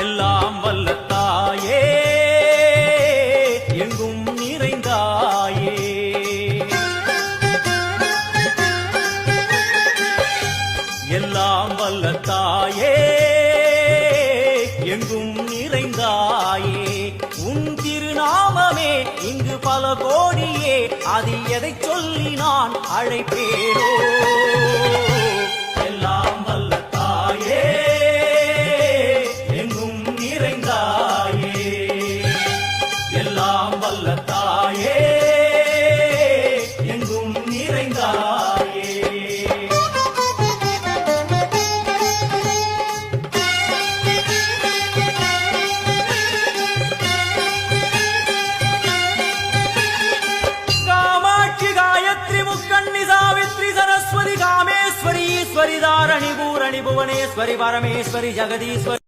எல்லாம் வல்ல தாயே எங்கும் நிறைந்தாயே. எல்லாம் வல்ல தாயே எங்கும் நிறைந்தாயே. உன் திருநாமமே இங்கு பல கோடியே அது எதை சொல்லி நான் அழைப்பேனோ? எல்லாம் வல்ல தாயே எங்கும் நிறைந்தாயே காமாட்சி காயத்ரி முக்கண்ணி சாவித்ரி சரஸ்வதி காமேஸ்வரி ஈஸ்வரி தாரணி பூரணி புவனேஸ்வரி பரமேஸ்வரி ஜெகதீஸ்வரி